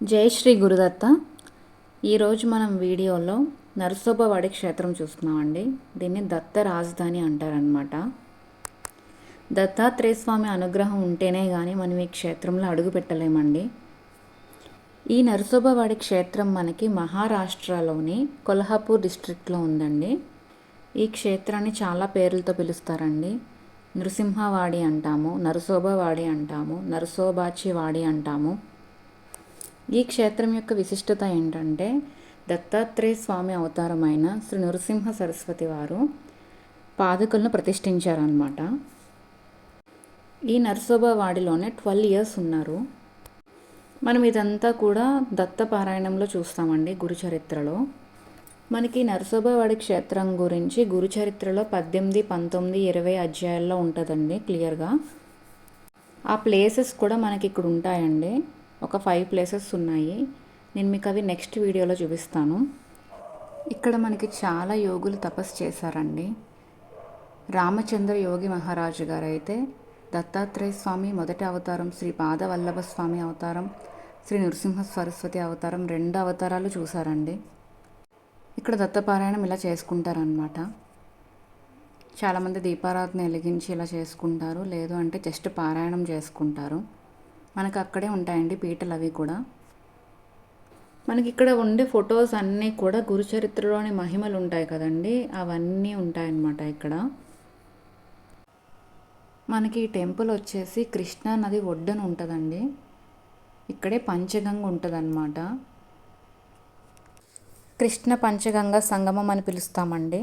జై శ్రీ గురుదత్త. ఈరోజు మనం వీడియోలో నరసోబవాడి క్షేత్రం చూస్తున్నామండి. దీన్ని దత్త రాజధాని అంటారనమాట దత్తాత్రేయ స్వామి అనుగ్రహం ఉంటేనే కానీ మనం ఈ క్షేత్రంలో అడుగు పెట్టలేమండి. ఈ నరసోబవాడి క్షేత్రం మనకి మహారాష్ట్రలోని కొల్హాపూర్ డిస్ట్రిక్ట్లో ఉందండి. ఈ క్షేత్రాన్ని చాలా పేర్లతో పిలుస్తారండి. నృసింహవాడి అంటాము నరసోబవాడి అంటాము నరసోబాచి వాడి అంటాము. ఈ క్షేత్రం యొక్క విశిష్టత ఏంటంటే దత్తాత్రేయ స్వామి అవతారమైన శ్రీ నరసింహ సరస్వతి వారు పాదుకలను ప్రతిష్ఠించారనమాట ఈ నరసోబా వాడిలోనే ట్వెల్వ్ ఇయర్స్ ఉన్నారు. మనం ఇదంతా కూడా దత్త పారాయణంలో చూస్తామండి గురుచరిత్రలో. మనకి నరసోభవాడి క్షేత్రం గురించి గురుచరిత్రలో పద్దెనిమిది పంతొమ్మిది ఇరవై అధ్యాయాల్లో ఉంటుందండి క్లియర్గా. ఆ ప్లేసెస్ కూడా మనకి ఇక్కడ ఉంటాయండి ఒక ఫైవ్ ప్లేసెస్ ఉన్నాయి. నేను మీకు అవి నెక్స్ట్ వీడియోలో చూపిస్తాను. ఇక్కడ మనకి చాలా యోగులు తపస్సు చేశారండి. రామచంద్ర యోగి మహారాజు గారు అయితే దత్తాత్రేయ స్వామి మొదటి అవతారం శ్రీ పాదవల్లభ స్వామి అవతారం శ్రీ నృసింహ సరస్వతి అవతారం రెండు అవతారాలు చూసారండి ఇక్కడ దత్తపారాయణం ఇలా చేసుకుంటారనమాట చాలామంది దీపారాధన వెలిగించి ఇలా చేసుకుంటారు. లేదు అంటే జస్ట్ పారాయణం చేసుకుంటారు. మనకు అక్కడే ఉంటాయండి పీటలు అవి కూడా. మనకి ఇక్కడ ఉండే ఫొటోస్ అన్నీ కూడా గురుచరిత్రలోని మహిమలు ఉంటాయి కదండి. అవన్నీ ఉంటాయన్నమాట ఇక్కడ. మనకి ఈ టెంపుల్ వచ్చేసి కృష్ణా నది ఒడ్డున ఉంటుందండి. ఇక్కడే పంచగంగ ఉంటుందన్నమాట. కృష్ణ పంచగంగ సంగమం అని పిలుస్తామండి.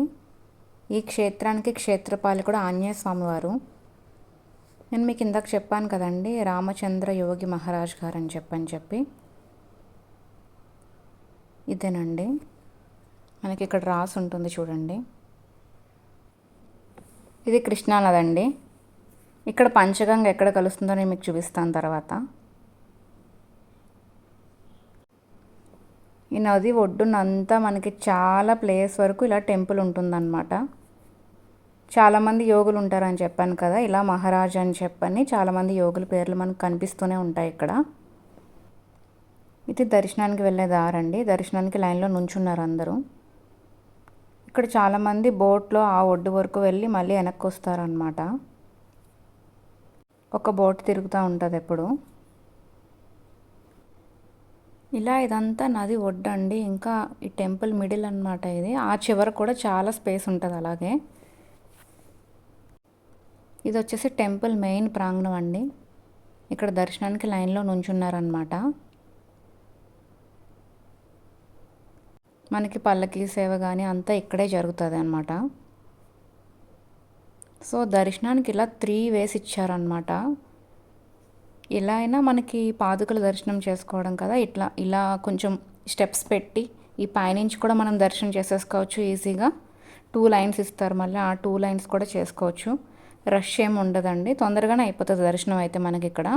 ఈ క్షేత్రానికి క్షేత్రపాలకుడు ఆంజనేయ స్వామివారు నేను మీకు ఇందాక చెప్పాను కదండి రామచంద్ర యోగి మహారాజ్ గారు అని చెప్పని చెప్పి. ఇదేనండి. మనకి ఇక్కడ రాసి ఉంటుంది చూడండి. ఇది కృష్ణానదండి. అండి ఇక్కడ పంచగంగ ఎక్కడ కలుస్తుందో నేను మీకు చూపిస్తాను తర్వాత. ఈ నది ఒడ్డునంతా మనకి చాలా ప్లేస్ వరకు ఇలా టెంపుల్ ఉంటుందన్నమాట. చాలామంది యోగులు ఉంటారని చెప్పాను కదా ఇలా మహారాజ్ అని చెప్పని చాలామంది యోగుల పేర్లు మనకు కనిపిస్తూనే ఉంటాయి ఇక్కడ. ఇది దర్శనానికి వెళ్ళే దారండి. దర్శనానికి లైన్లో నుంచున్నారు అందరూ. ఇక్కడ చాలామంది బోట్లో ఆ ఒడ్డు వరకు వెళ్ళి మళ్ళీ వెనక్కి వస్తారనమాట ఒక బోట్ తిరుగుతూ ఉంటుంది ఎప్పుడు. ఇలా ఇదంతా నది ఒడ్డండి. ఇంకా ఈ టెంపుల్ మిడిల్ అనమాట ఇది. ఆ చివర కూడా చాలా స్పేస్ ఉంటుంది అలాగే. ఇది వచ్చేసి టెంపుల్ మెయిన్ ప్రాంగణం అండి. ఇక్కడ దర్శనానికి లైన్లో నుంచున్నారనమాట మనకి పల్లకి సేవ కానీ అంతా ఇక్కడే జరుగుతుంది అనమాట సో దర్శనానికి ఇలా త్రీ వేస్ ఇచ్చారనమాట ఇలా అయినా మనకి పాదుకల దర్శనం చేసుకోవడం కదా ఇట్లా ఇలా కొంచెం స్టెప్స్ పెట్టి ఈ పైనుంచి కూడా మనం దర్శనం చేసేసుకోవచ్చు ఈజీగా. టూ లైన్స్ ఇస్తారు మళ్ళీ ఆ టూ లైన్స్ కూడా చేసుకోవచ్చు. రష్ ఏమి ఉండదండి. తొందరగానే అయిపోతుంది దర్శనం అయితే మనకి ఇక్కడ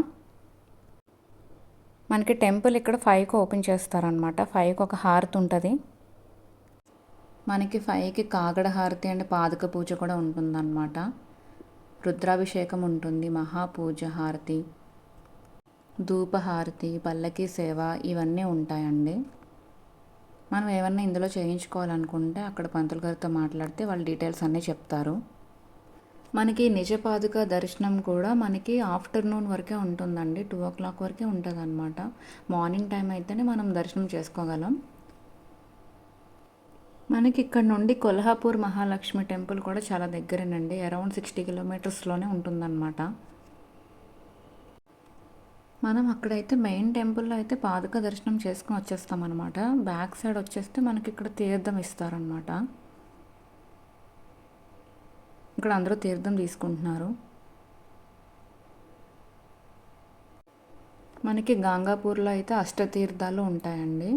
మనకి టెంపుల్ ఇక్కడ ఫైవ్కి ఓపెన్ చేస్తారనమాట ఫైవ్కి ఒక హారతి ఉంటుంది. మనకి ఫైవ్కి కాగడ హారతి అండ్ పాదక పూజ కూడా ఉంటుందన్నమాట. రుద్రాభిషేకం ఉంటుంది. మహాపూజ హారతి ధూపహారతి పల్లకి సేవ ఇవన్నీ ఉంటాయండి. మనం ఏమన్నా ఇందులో చేయించుకోవాలనుకుంటే అక్కడ పంతులు గారితో మాట్లాడితే వాళ్ళు డీటెయిల్స్ అన్నీ చెప్తారు. మనకి నిజపాదుక దర్శనం కూడా మనకి ఆఫ్టర్నూన్ వరకే ఉంటుందండి. టూ ఓ క్లాక్ వరకే ఉంటుంది అనమాట మార్నింగ్ టైం అయితేనే మనం దర్శనం చేసుకోగలం. మనకి ఇక్కడ నుండి కొల్హాపూర్ మహాలక్ష్మి టెంపుల్ కూడా చాలా దగ్గరేనండి. అరౌండ్ సిక్స్టీ కిలోమీటర్స్లోనే ఉంటుందన్నమాట. మనం అక్కడైతే మెయిన్ టెంపుల్లో అయితే పాదుక దర్శనం చేసుకుని వచ్చేస్తాం అనమాట బ్యాక్ సైడ్ వచ్చేస్తే మనకి ఇక్కడ తీర్థం ఇస్తారనమాట ఇక్కడ అందరూ తీర్థం తీసుకుంటున్నారు. మనకి గాంగాపూర్లో అయితే అష్టతీర్థాలు ఉంటాయండి.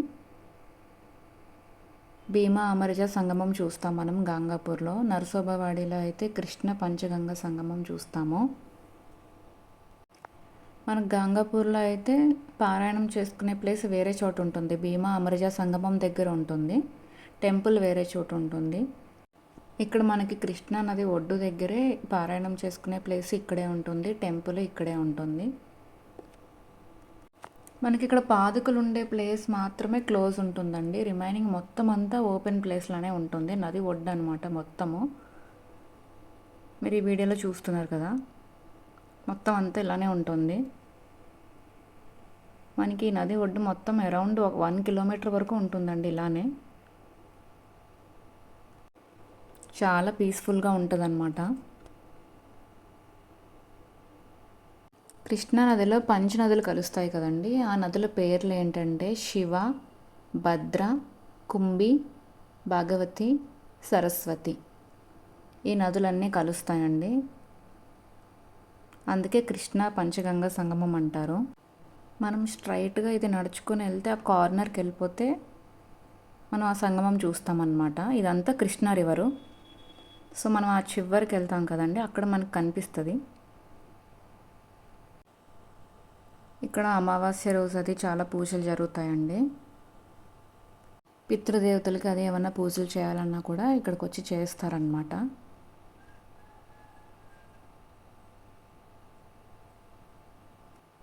భీమా అమరజ సంగమం చూస్తాం మనం గాంగాపూర్లో. నరసోబవాడిలో అయితే కృష్ణ పంచగంగ సంగమం చూస్తాము. మనకు గంగాపూర్లో అయితే పారాయణం చేసుకునే ప్లేస్ వేరే చోటు ఉంటుంది. భీమా అమరజ సంగమం దగ్గర ఉంటుంది. టెంపుల్ వేరే చోటు ఉంటుంది. ఇక్కడ మనకి కృష్ణా నది ఒడ్డు దగ్గరే పారాయణం చేసుకునే ప్లేస్ ఇక్కడే ఉంటుంది. టెంపుల్ ఇక్కడే ఉంటుంది. మనకి ఇక్కడ పాదుకలు ఉండే ప్లేస్ మాత్రమే క్లోజ్ ఉంటుందండి. రిమైనింగ్ మొత్తం అంతా ఓపెన్ ప్లేస్లోనే ఉంటుంది. నది ఒడ్డు అనమాట మొత్తము. మీరు ఈ వీడియోలో చూస్తున్నారు కదా? మొత్తం అంతా ఇలానే ఉంటుంది. మనకి ఈ నది ఒడ్డు మొత్తం అరౌండ్ ఒక వన్ కిలోమీటర్ వరకు ఉంటుందండి ఇలానే. చాలా పీస్ఫుల్గా ఉంటుంది అనమాట కృష్ణా నదిలో పంచ నదులు కలుస్తాయి కదండి. ఆ నదుల పేర్లు ఏంటంటే శివ భద్ర కుంభి భగవతి సరస్వతి. ఈ నదులన్నీ కలుస్తాయండి. అందుకే కృష్ణా పంచగంగ సంగమం అంటారు. మనం స్ట్రైట్గా ఇది నడుచుకొని వెళ్తే ఆ కార్నర్కి వెళ్ళిపోతే మనం ఆ సంగమం చూస్తామన్నమాట. ఇదంతా కృష్ణా రివరు. సో మనం ఆ చివరికి వెళ్తాం కదండి అక్కడ మనకు కనిపిస్తుంది. ఇక్కడ అమావాస్య రోజు అది చాలా పూజలు జరుగుతాయండి. పితృదేవతలకి అది ఏమన్నా పూజలు చేయాలన్నా కూడా ఇక్కడికి వచ్చి చేస్తారనమాట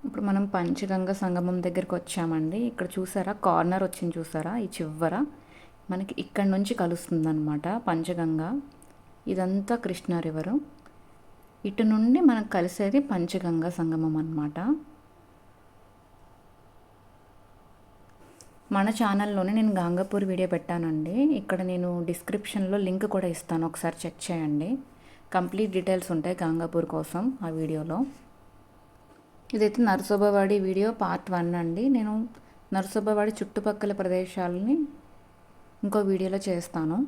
ఇప్పుడు మనం పంచగంగ సంగమం దగ్గరికి వచ్చామండి. ఇక్కడ చూసారా? కార్నర్ వచ్చింది చూసారా? ఈ చివర మనకి ఇక్కడ నుంచి కలుస్తుందన్నమాట పంచగంగ. ఇదంతా కృష్ణా రివరు ఇటు నుండి మనకు కలిసేది పంచగంగా సంగమం అన్నమాట. మన ఛానల్లోనే నేను గాంగాపూర్ వీడియో పెట్టానండి. ఇక్కడ నేను డిస్క్రిప్షన్లో లింక్ కూడా ఇస్తాను. ఒకసారి చెక్ చేయండి. కంప్లీట్ డీటెయిల్స్ ఉంటాయి గాంగాపూర్ కోసం ఆ వీడియోలో. ఇదైతే నరసోబవాడి వీడియో పార్ట్ వన్ అండి. నేను నరసోబవాడి చుట్టుపక్కల ప్రదేశాలని ఇంకో వీడియోలో చేస్తాను.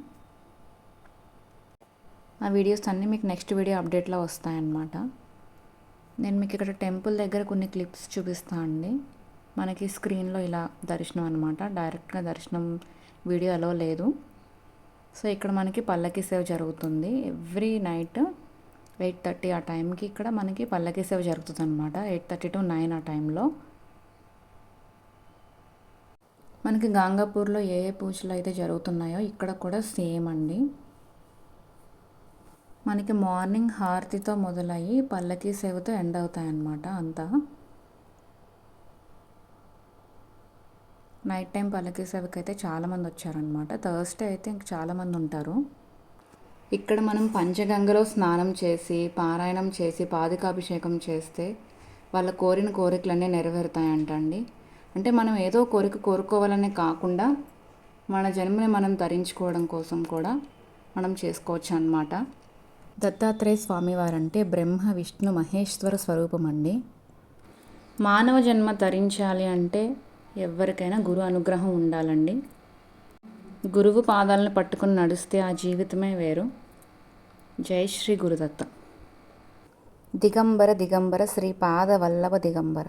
ఆ వీడియోస్ అన్నీ మీకు నెక్స్ట్ వీడియో అప్డేట్లో వస్తాయన్నమాట. నేను మీకు ఇక్కడ టెంపుల్ దగ్గర కొన్ని క్లిప్స్ చూపిస్తాను అండి. మనకి స్క్రీన్లో ఇలా దర్శనం అనమాట డైరెక్ట్గా దర్శనం వీడియో అలో లేదు. సో ఇక్కడ మనకి పల్లకి సేవ జరుగుతుంది. ఎవ్రీ నైట్ ఎయిట్ థర్టీ ఆ టైంకి ఇక్కడ మనకి పల్లకి సేవ జరుగుతుంది అనమాట ఎయిట్ థర్టీ టు నైన్ ఆ టైంలో. మనకి గాంగాపూర్లో ఏ ఏ పూజలు అయితే జరుగుతున్నాయో ఇక్కడ కూడా సేమ్ అండి. మనకి మార్నింగ్ హారతితో మొదలయ్యి పల్లకి సేవతో ఎండ్ అవుతాయన్నమాట అంతా. నైట్ టైం పల్లకి సేవకి అయితే చాలామంది వచ్చారనమాట థర్స్డే అయితే ఇంక చాలామంది ఉంటారు. ఇక్కడ మనం పంచగంగలో స్నానం చేసి పారాయణం చేసి పాదికాభిషేకం చేస్తే వాళ్ళ కోరిన కోరికలన్నీ నెరవేరుతాయంటండి. అంటే మనం ఏదో కోరిక కోరుకోవాలనే కాకుండా మన జన్మని మనం తరించుకోవడం కోసం కూడా మనం చేసుకోవచ్చు అన్నమాట దత్తాత్రేయ స్వామివారంటే బ్రహ్మ విష్ణు మహేశ్వర స్వరూపం అండి మానవ జన్మ ధరించాలి అంటే ఎవరికైనా గురు అనుగ్రహం ఉండాలండి. గురువు పాదాలను పట్టుకుని నడిస్తే ఆ జీవితమే వేరు. జై శ్రీ గురుదత్త. దిగంబర దిగంబర శ్రీ పాద వల్లభ దిగంబర.